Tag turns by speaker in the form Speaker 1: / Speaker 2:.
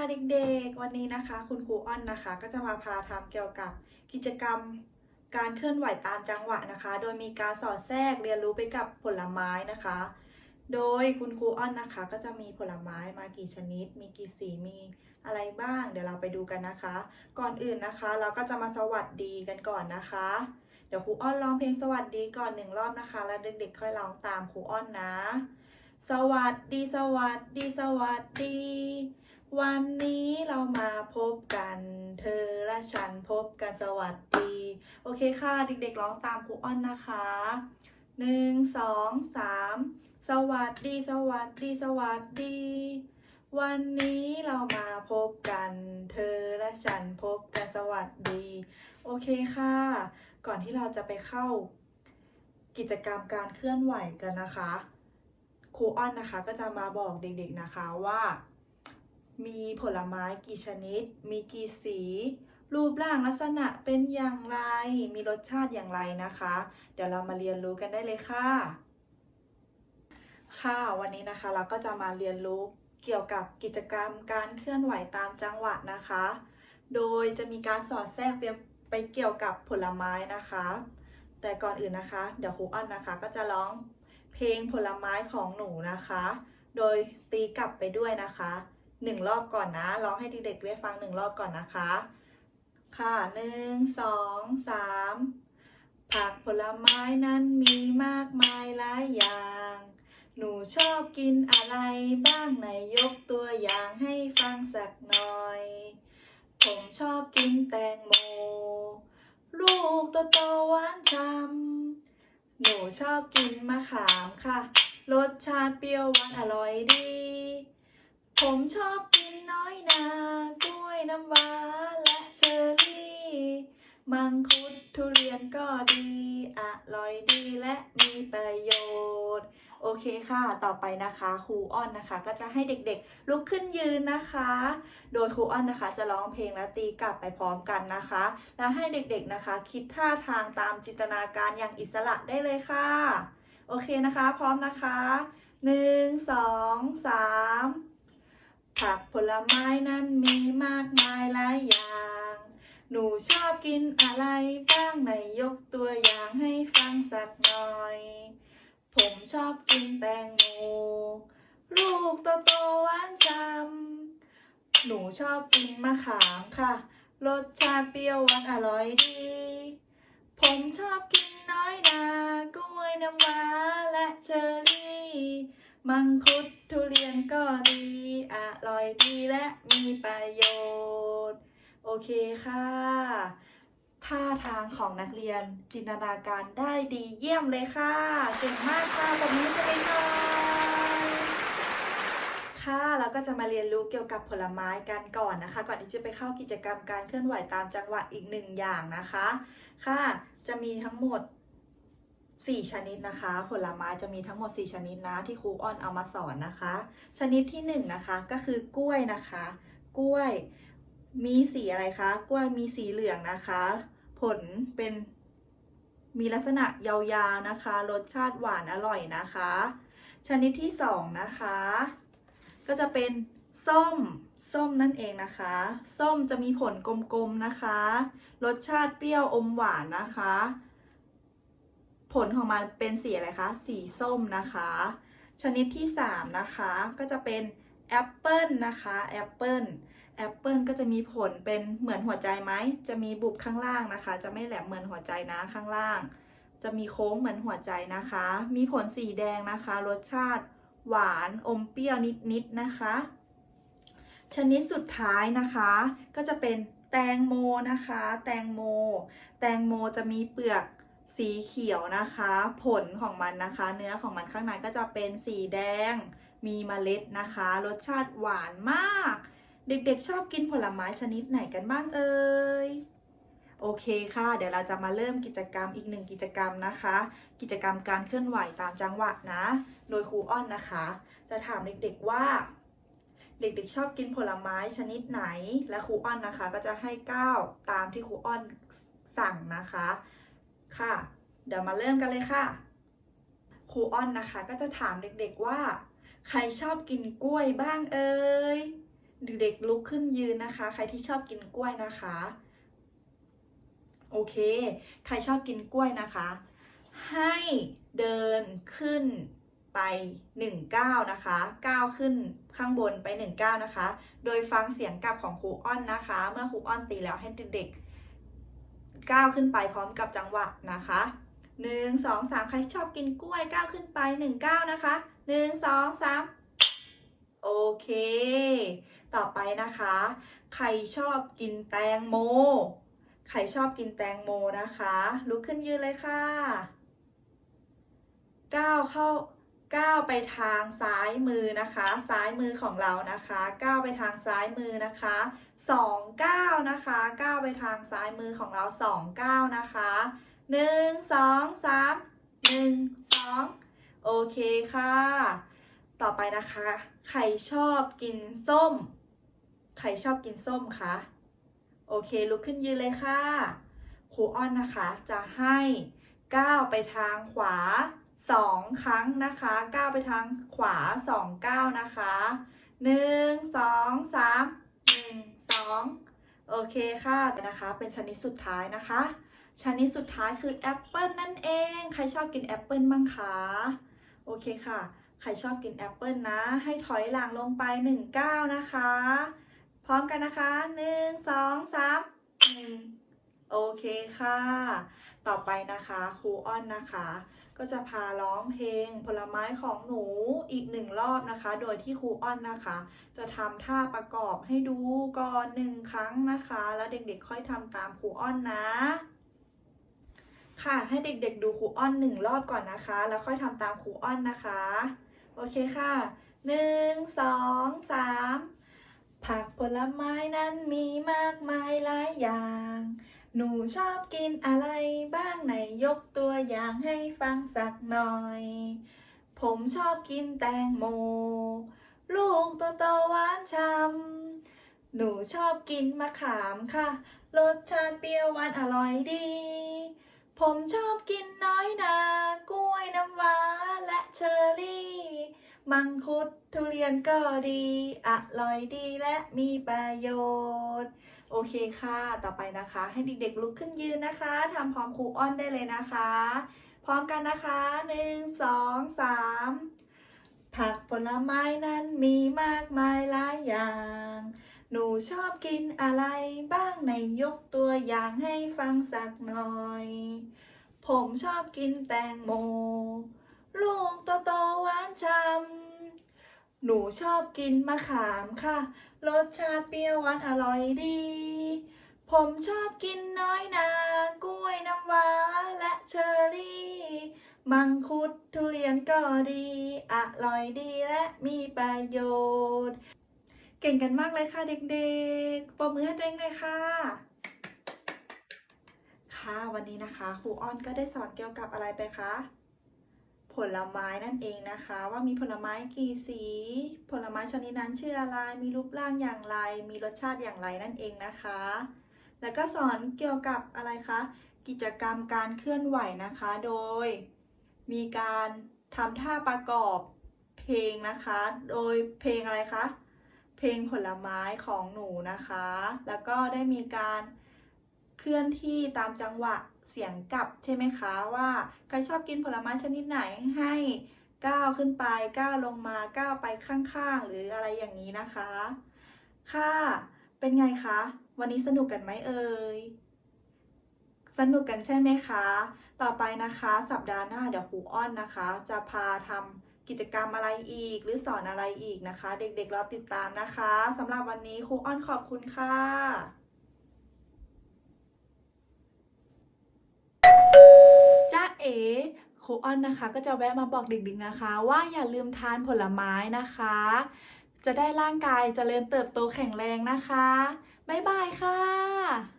Speaker 1: ค่ะเด็กๆ วันนี้นะคะ คุณครูอ้อนนะคะ ก็จะมาพาทำเกี่ยวกับกิจกรรมการเคลื่อนไหวตามจังหวะนะคะ โดยมีการสอดแทรกเรียนรู้ไปกับผลไม้นะคะ โดยคุณครูอ้อนนะคะ ก็จะมีผลไม้มากี่ชนิด มีกี่สีมีอะไรบ้าง เดี๋ยวเราไปดูกันนะคะ ก่อนอื่นนะคะ เราก็จะมาสวัสดีกันก่อนนะคะ เดี๋ยวครูอ้อนร้องเพลงสวัสดีก่อนหนึ่งรอบนะคะ แล้วเด็กๆ ค่อยร้องตามครูอ้อนนะ สวัสดีสวัสดีสวัสดี วันนี้เรามาพบกัน เธอและฉันพบกันสวัสดี โอเคค่ะ เด็กๆร้องตามครูอ้อนนะคะหนึ่งสองสามสวัสดี สวัสดี สวัสดี วันนี้เรามาพบกัน เธอและฉันพบกันสวัสดี โอเคค่ะ ก่อนที่เราจะไปเข้า กิจกรรมการเคลื่อนไหวกันนะคะ ครูอ้อนนะคะก็จะมาบอกเด็กๆนะคะว่า มีผลไม้กี่ชนิด มีกี่สี รูปร่างลักษณะเป็นอย่างไร มีรสชาติอย่างไรนะคะ เดี๋ยวเรามาเรียนรู้กันได้เลยค่ะ ค่ะวันนี้นะคะเราก็จะมาเรียนรู้เกี่ยวกับกิจกรรมการเคลื่อนไหวตามจังหวะนะคะ โดยจะมีการสอดแทรกไปไปเกี่ยวกับผลไม้นะคะ แต่ก่อนอื่นนะคะ เดี๋ยวครูอ้อนนะคะ ก็จะร้องเพลงผลไม้ของหนูนะคะ โดยตีกลับไปด้วยนะคะ หนึ่งรอบก่อนนะ ร้องให้เด็กๆได้ฟังหนึ่งรอบก่อนนะคะ ค่ะหนึ่งสองสามผักผลไม้นั้นมีมากมายหลายอย่าง หนูชอบกินอะไรบ้างไหนยกตัวอย่างให้ฟังสักหน่อย ผมชอบกินแตงโม ลูกโตโตๆหวานฉ่ำหนูชอบกินมะขามค่ะ รสชาติเปรี้ยวหวานอร่อยดี ผมชอบกินน้อยนากล้วยน้ำว้าและเชอร์รี่ มังคุดทุเรียนก็ดี อร่อยดีและมีประโยชน์ โอเคค่ะ ต่อไปนะคะครูอ้อนนะคะ ก็จะให้เด็กๆลุกขึ้นยืนนะคะ โดยครูอ้อนนะคะ จะร้องเพลงและตีกลับไปพร้อมกันนะคะ แล้วให้เด็กๆนะคะ คิดท่าทางตามจินตนาการอย่างอิสระได้เลยค่ะ โอเคนะคะ พร้อมนะคะหนึ่งสองสาม ผักผลไม้นั้นมีมากมายหลายอย่าง หนูชอบกินอะไรบ้างไหนยกตัวอย่างให้ฟังสักหน่อย ผมชอบกินแตงโมลูกโตโตๆหวานฉ่ำหนูชอบกินมะขามค่ะ รสชาติเปรี้ยวหวานอร่อยดี ผมชอบกินน้อยนากล้วยน้ำว้าและเชอร์รี่ มังคุดทุเรียนก็ดี อร่อยดีและมีประโยชน์ โอเคค่ะ ท่าทางของนักเรียนจินตนาการได้ดีเยี่ยมเลยค่ะ เก่งมากค่ะผมนี้จะเองหน่อยค่ะแล้วก็จะมาเรียนรู้เกี่ยวกับผลไม้กันก่อนนะคะ ก่อนที่จะไปเข้ากิจกรรมการเคลื่อนไหวตามจังหวะอีกหนึ่งอย่างนะคะ ค่ะ จะมีทั้งหมด 4 ชนิดนะคะ ผลไม้จะมีทั้งหมด 4 ชนิดนะที่ครูอ้อนเอามาสอนนะคะ ชนิดที่1นงนะคะก็คือกล้วยนะคะ กล้วยมีสีอะไรคะ กล้วยมีสีเหลืองนะคะ ผลเป็นมีลักษณะยาวๆนะคะ รสชาติหวานอร่อยนะคะ ชนิดที่สองนะคะ ก็จะเป็นส้ม ส้มนั่นเองนะคะ ส้มจะมีผลกลมๆนะคะ รสชาติเปรี้ยวอมหวานนะคะ ผลของมันเป็นสีอะไรคะ สีส้มนะคะ ชนิดที่สามนะคะ ก็จะเป็นแอปเปิลนะคะแอปเปิลแอปเปิลก็จะมีผลเป็นเหมือนหัวใจไหม จะมีบุบข้างล่างนะคะ จะไม่แหลมเหมือนหัวใจนะข้างล่าง จะมีโค้งเหมือนหัวใจนะคะ มีผลสีแดงนะคะ รสชาติหวานอมเปรี้ยวนิดๆนะคะ ชนิดสุดท้ายนะคะ ก็จะเป็นแตงโมนะคะ แตงโม แตงโมจะมีเปลือก สีเขียวนะคะ ผลของมันนะคะ เนื้อของมันข้างในก็จะเป็นสีแดง มีเมล็ดนะคะ รสชาติหวานมาก เด็กๆชอบกินผลไม้ชนิดไหนกันบ้างเอ่ยโอเคค่ะ เดี๋ยวเราจะมาเริ่มกิจกรรมอีกหนึ่งกิจกรรมนะคะ กิจกรรมการเคลื่อนไหวตามจังหวะนะ โดยครูอ้อนนะคะ จะถามเด็กๆว่า เด็กๆชอบกินผลไม้ชนิดไหน และครูอ้อนนะคะ ก็จะให้ก้าวตามที่ครูอ้อนสั่งนะคะ ค่ะ เดี๋ยวมาเริ่มกันเลยค่ะ ครูอ้อนนะคะก็จะถามเด็กๆว่า ใครชอบกินกล้วยบ้างเอ่ย เด็กๆลุกขึ้นยืนนะคะ ใครที่ชอบกินกล้วยนะคะ โอเค ใครชอบกินกล้วยนะคะ ให้เดินขึ้นไป1ก้าวนะคะก้าวขึ้นข้างบนไป1ก้าวนะคะ โดยฟังเสียงกลับของครูอ้อนนะคะ เมื่อครูอ้อนตีแล้วให้เด็กๆ ก้าวขึ้นไปพร้อมกับจังหวะนะคะหนึ่งสองสามใครชอบกินกล้วยก้าวขึ้นไปหนึ่งก้าวนะคะหนึ่งสองสามโอเค ต่อไปนะคะ ใครชอบกินแตงโม ใครชอบกินแตงโมนะคะ ลุกขึ้นยืนเลยค่ะก้าวเข้า ก้าวไปทางซ้ายมือนะคะ ซ้ายมือของเรานะคะก้าวไปทางซ้ายมือนะคะสองก้าวนะคะก้าวไปทางซ้ายมือของเราสองก้าวนะคะหนึ่งสองสามหนึ่งสองโอเคค่ะ ต่อไปนะคะ ใครชอบกินส้ม ใครชอบกินส้มคะโอเคลุกขึ้นยืนเลยค่ะครูอ้อนนะคะจะให้ก้าวไปทางขวา สองครั้งนะคะก้าวไปทางขวาสองก้าวนะคะหนึ่งสองสามหนึ่งสองโอเคค่ะนะคะ เป็นชนิดสุดท้ายนะคะ ชนิดสุดท้ายคือแอปเปิลนั่นเอง ใครชอบกินแอปเปิลบ้างคะโอเคค่ะ ใครชอบกินแอปเปิลนะ ให้ถอยหลังลงไปหนึ่งก้าวนะคะ พร้อมกันนะคะหนึ่งสองสาม โอเคค่ะ ต่อไปนะคะครูอ้อนนะคะ ก็จะพาร้องเพลงผลไม้ของหนูอีกหนึ่งรอบนะคะ โดยที่ครูอ้อนนะคะ จะทำท่าประกอบให้ดูก่อนหนึ่งครั้งนะคะ แล้วเด็กๆค่อยทำตามครูอ้อนนะ ค่ะให้เด็กๆดูครูอ้อนหนึ่งรอบก่อนนะคะ แล้วค่อยทำตามครูอ้อนนะคะ โอเคค่ะหนึ่งสองสามผักผลไม้นั้นมีมากมายหลายอย่าง หนูชอบกินอะไรบ้างไหนยกตัวอย่างให้ฟังสักหน่อย ผมชอบกินแตงโม ลูกโตโตๆหวานช่ำหนูชอบกินมะขามค่ะ รสชาติเปรี้ยวหวานอร่อยดี ผมชอบกินน้อยนากล้วยน้ำว้าและเชอร์รี่ มังคุดทุเรียนก็ดี อร่อยดีและมีประโยชน์ โอเคค่ะ ต่อไปนะคะ ให้เด็กๆลุกขึ้นยืนนะคะทำพร้อมครูอ้อนได้เลยนะคะ พร้อมกันนะคะหนึ่งสองสามผักผลไม้นั้นมีมากมายหลายอย่าง หนูชอบกินอะไรบ้างไหนยกตัวอย่างให้ฟังสักหน่อย ผมชอบกินแตงโม ลูกโตๆหวานช่ำ หนูชอบกินมะขามค่ะ รสชาติเปรี้ยวหวานอร่อยดี ผมชอบกินน้อยนากล้วยน้ำว้าและเชอร์รี่ มังคุดทุเรียนก็ดี อร่อยดีและมีประโยชน์ เก่งกันมากเลยค่ะเด็กๆปรบมือให้ตัวเองเลยค่ะ ค่ะวันนี้นะคะครูอ้อนก็ได้สอนเกี่ยวกับอะไรไปคะ ผลไม้นั่นเองนะคะ ว่ามีผลไม้กี่สี ผลไม้ชนิดนั้นชื่ออะไรมีรูปร่างอย่างไร มีรสชาติอย่างไรนั่นเองนะคะ แล้วก็สอนเกี่ยวกับอะไรคะกิจกรรมการเคลื่อนไหวนะคะ โดย มีการทำท่าประกอบเพลงนะคะ โดยเพลงอะไรคะเพลงผลไม้ของหนูนะคะ แล้วก็ได้มีการเคลื่อนที่ตามจังหวะ เสียงกลับใช่ไหมคะว่าใครชอบกินผลไม้ชนิดไหนให้ก้าวขึ้นไปก้าวลงมาก้าวไปข้างๆ หรืออะไรอย่างนี้นะคะ ค่ะ เป็นไงคะ วันนี้สนุกกันไหมเอ่ยสนุกกันใช่ไหมคะ ต่อไปนะคะ สัปดาห์หน้าเดี๋ยวครูอ้อนนะคะ จะพาทำกิจกรรมอะไรอีก หรือสอนอะไรอีกนะคะ เด็กๆรอติดตามนะคะสำหรับวันนี้ครูอ้อนขอบคุณค่ะ จ้า เอ๋ครูอ้อนนะคะ ก็จะแวะมาบอกเด็กๆนะคะ ว่าอย่าลืมทานผลไม้นะคะ จะได้ร่างกายเจริญเติบโตแข็งแรงนะคะ บ๊ายบายค่ะ